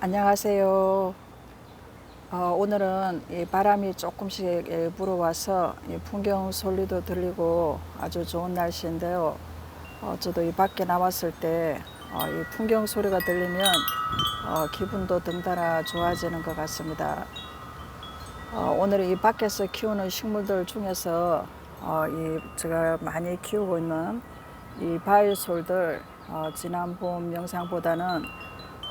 안녕하세요. 어, 오늘은 이 바람이 조금씩 예, 불어와서 이 풍경 소리도 들리고 아주 좋은 날씨인데요. 어, 저도 이 밖에 나왔을 때 어, 이 풍경 소리가 들리면 어, 기분도 든달아 좋아지는 것 같습니다. 어, 오늘 이 밖에서 키우는 식물들 중에서 어, 이 제가 많이 키우고 있는 이 바이솔들 어, 지난 봄 영상보다는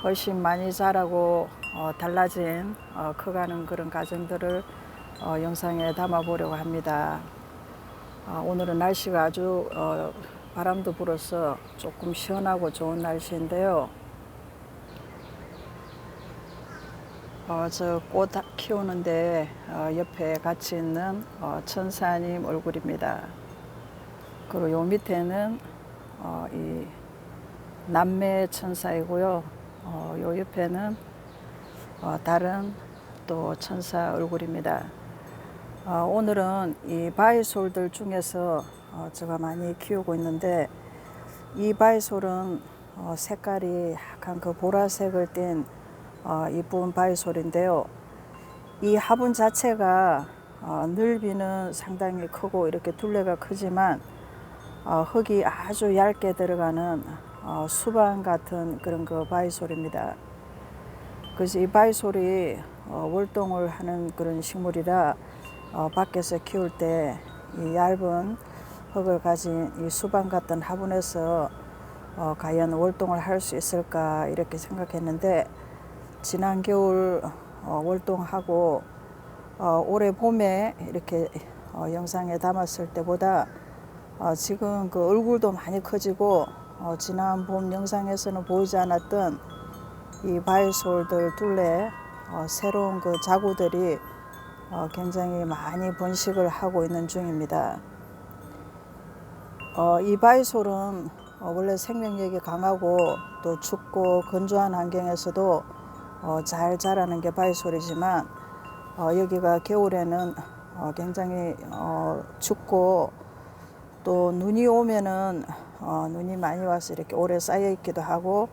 훨씬 많이 자라고 어, 달라진 어, 커가는 그런 과정들을 어, 영상에 담아 보려고 합니다. 어, 오늘은 날씨가 아주 어, 바람도 불어서 조금 시원하고 좋은 날씨인데요. 어, 저 꽃 키우는데 어, 옆에 같이 있는 어, 천사님 얼굴입니다. 그리고 요 밑에는 어, 이 남매 천사이고요. 어, 요 옆에는 어, 다른 또 천사 얼굴입니다. 어, 오늘은 이 바이솔들 중에서 어, 제가 많이 키우고 있는데 이 바이솔은 어, 색깔이 약간 그 보라색을 띤 어, 이쁜 바이솔인데요. 이 화분 자체가 어, 넓이는 상당히 크고 이렇게 둘레가 크지만 어, 흙이 아주 얇게 들어가는 어, 수박 같은 그런 그 바이솔입니다. 그래서 이 바이솔이 어, 월동을 하는 그런 식물이라 어, 밖에서 키울 때 이 얇은 흙을 가진 이 수박 같은 화분에서 어, 과연 월동을 할 수 있을까 이렇게 생각했는데 지난 겨울 어, 월동하고 어, 올해 봄에 이렇게 어, 영상에 담았을 때보다 어, 지금 그 얼굴도 많이 커지고 어, 지난 봄 영상에서는 보이지 않았던 이 바이솔들 둘레 어, 새로운 그 자구들이 어, 굉장히 많이 번식을 하고 있는 중입니다. 어, 이 바이솔은 어, 원래 생명력이 강하고 또 춥고 건조한 환경에서도 어, 잘 자라는 게 바이솔이지만 어, 여기가 겨울에는 어, 굉장히 어, 춥고 또 눈이 오면은 어, 눈이 많이 와서 이렇게 오래 쌓여 있기도 하고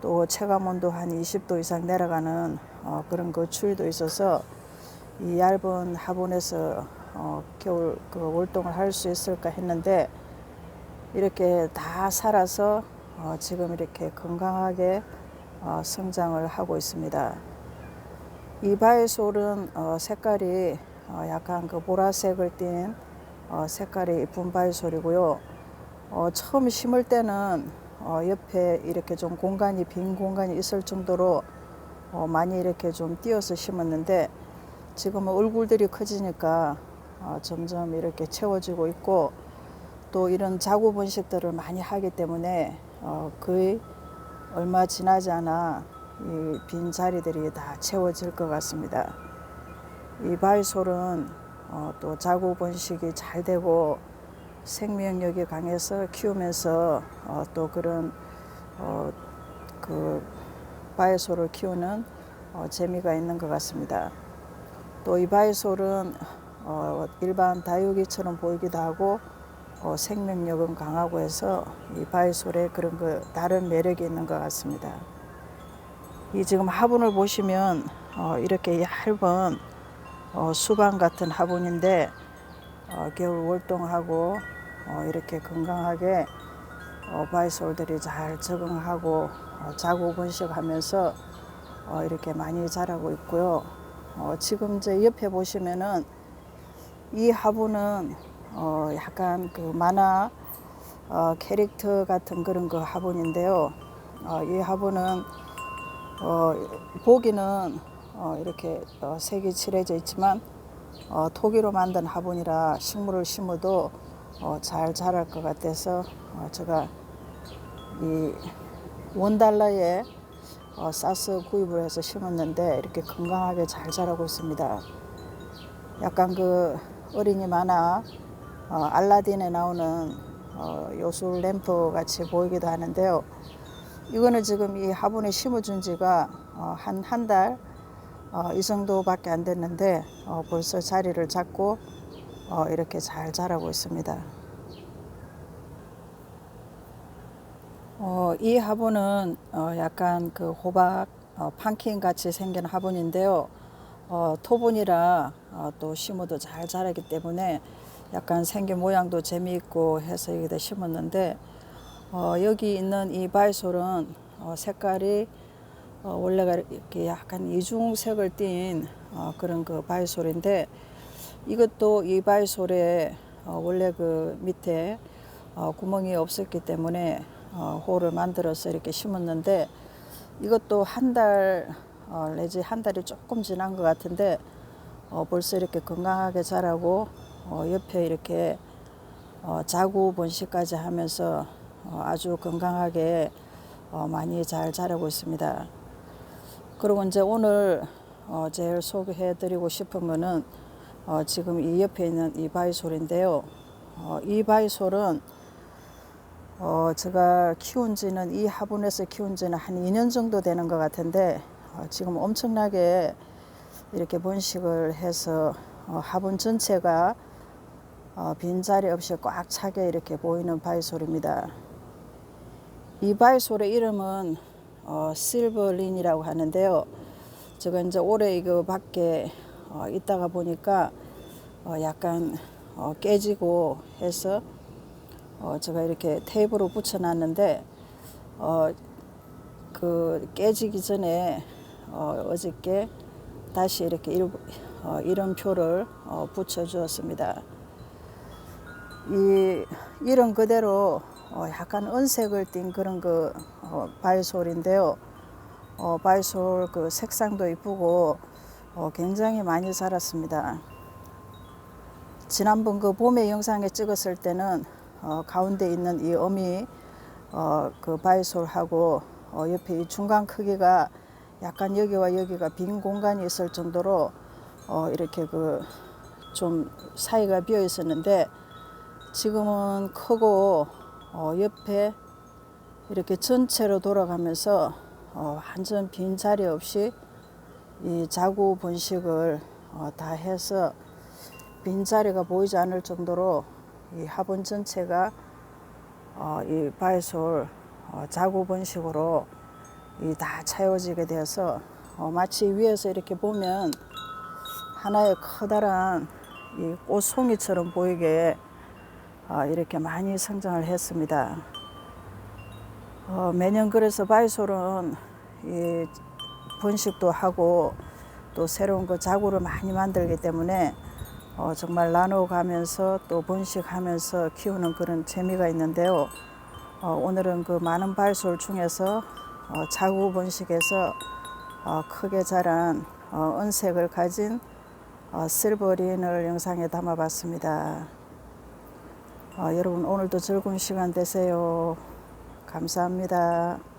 또 체감 온도 한 20도 이상 내려가는 어, 그런 그 추위도 있어서 이 얇은 화분에서 어, 겨울 그 월동을 할 수 있을까 했는데 이렇게 다 살아서 어, 지금 이렇게 건강하게 어, 성장을 하고 있습니다. 이 바이솔은 어, 색깔이 어, 약간 그 보라색을 띤 어, 색깔이 이쁜 바이솔이고요. 어, 처음 심을 때는 어, 옆에 이렇게 좀 공간이 빈 공간이 있을 정도로 어, 많이 이렇게 좀 띄어서 심었는데 지금은 얼굴들이 커지니까 어, 점점 이렇게 채워지고 있고 또 이런 자구 번식들을 많이 하기 때문에 어, 거의 얼마 지나지 않아 이 빈 자리들이 다 채워질 것 같습니다. 이 바이솔은 어, 또 자구 번식이 잘 되고 생명력이 강해서 키우면서 어, 또 그런 어, 그 바이솔을 키우는 어, 재미가 있는 것 같습니다. 또 이 바이솔은 어, 일반 다육이처럼 보이기도 하고 어, 생명력은 강하고 해서 이 바이솔에 그런 그 다른 매력이 있는 것 같습니다. 이 지금 화분을 보시면 어, 이렇게 얇은 어, 수박 같은 화분인데 어, 겨울 월동하고 어, 이렇게 건강하게 어, 바이솔들이 잘 적응하고 어, 자구 번식하면서 어, 이렇게 많이 자라고 있고요. 어, 지금 제 옆에 보시면은 이 화분은 어, 약간 그 만화 어, 캐릭터 같은 그런 그 화분인데요. 어, 이 화분은 어, 보기는 어, 이렇게 어, 색이 칠해져 있지만 어, 토기로 만든 화분이라 식물을 심어도 어, 잘 자랄 것 같아서 어, 제가 이 원달러에 어, 싸서 구입을 해서 심었는데 이렇게 건강하게 잘 자라고 있습니다. 약간 그 어린이 만화 어, 알라딘에 나오는 어, 요술 램프 같이 보이기도 하는데요. 이거는 지금 이 화분에 심어준 지가 어, 한한 달, 어, 이 정도밖에 안 됐는데 어, 벌써 자리를 잡고 어, 이렇게 잘 자라고 있습니다. 어, 이 화분은 어, 약간 그 호박 어, 판킨 같이 생긴 화분인데요. 어, 토분이라 어, 또 심어도 잘 자라기 때문에 약간 생긴 모양도 재미있고 해서 여기다 심었는데 어, 여기 있는 이 바이솔은 어, 색깔이 어, 원래가 이렇게 약간 이중색을 띤 어, 그런 그 바이솔인데 이것도 이 바이솔에 어, 원래 그 밑에 어, 구멍이 없었기 때문에 어, 홀을 만들어서 이렇게 심었는데 이것도 한달 어, 내지 한 달이 조금 지난 것 같은데 어, 벌써 이렇게 건강하게 자라고 어, 옆에 이렇게 어, 자구 번식까지 하면서 어, 아주 건강하게 어, 많이 잘 자라고 있습니다. 그리고 이제 오늘 어, 제일 소개해드리고 싶은 거는 어, 지금 이 옆에 있는 이 바이솔인데요. 어, 이 바이솔은 어, 제가 키운 지는 이 화분에서 키운 지는 한 2년 정도 되는 것 같은데 어, 지금 엄청나게 이렇게 번식을 해서 어, 화분 전체가 어, 빈자리 없이 꽉 차게 이렇게 보이는 바이솔입니다. 이 바이솔의 이름은 어, 실버린이라고 하는데요. 제가 이제 올해 이거 밖에 어, 있다가 보니까 어, 약간 어, 깨지고 해서 어, 제가 이렇게 테이프로 붙여놨는데 어, 그 깨지기 전에 어, 어저께 다시 이렇게 일, 어, 이름표를 어, 붙여주었습니다. 이 이름 그대로 어, 약간 은색을 띤 그런 그 어, 바이솔인데요. 어, 바이솔 그 색상도 이쁘고 어, 굉장히 많이 자랐습니다. 지난번 그 봄의 영상에 찍었을 때는 어, 가운데 있는 이 어미 어, 그 바이솔하고 어, 옆에 이 중간 크기가 약간 여기와 여기가 빈 공간이 있을 정도로 어, 이렇게 그 좀 사이가 비어 있었는데 지금은 크고 어, 옆에 이렇게 전체로 돌아가면서 어, 완전 빈 자리 없이 이 자구 번식을 어, 다 해서 빈자리가 보이지 않을 정도로 이 화분 전체가 어, 이 바이솔 어, 자구 번식으로 이다 채워지게 되어서 어, 마치 위에서 이렇게 보면 하나의 커다란 이 꽃송이처럼 보이게 어, 이렇게 많이 성장을 했습니다. 어, 매년 그래서 바이솔은 이 번식도 하고 또 새로운 그 자구를 많이 만들기 때문에 어, 정말 나눠가면서 또 번식하면서 키우는 그런 재미가 있는데요. 어, 오늘은 그 많은 발솔 중에서 어, 자구 번식에서 어, 크게 자란 어, 은색을 가진 어, 실버린을 영상에 담아봤습니다. 어, 여러분 오늘도 즐거운 시간 되세요. 감사합니다.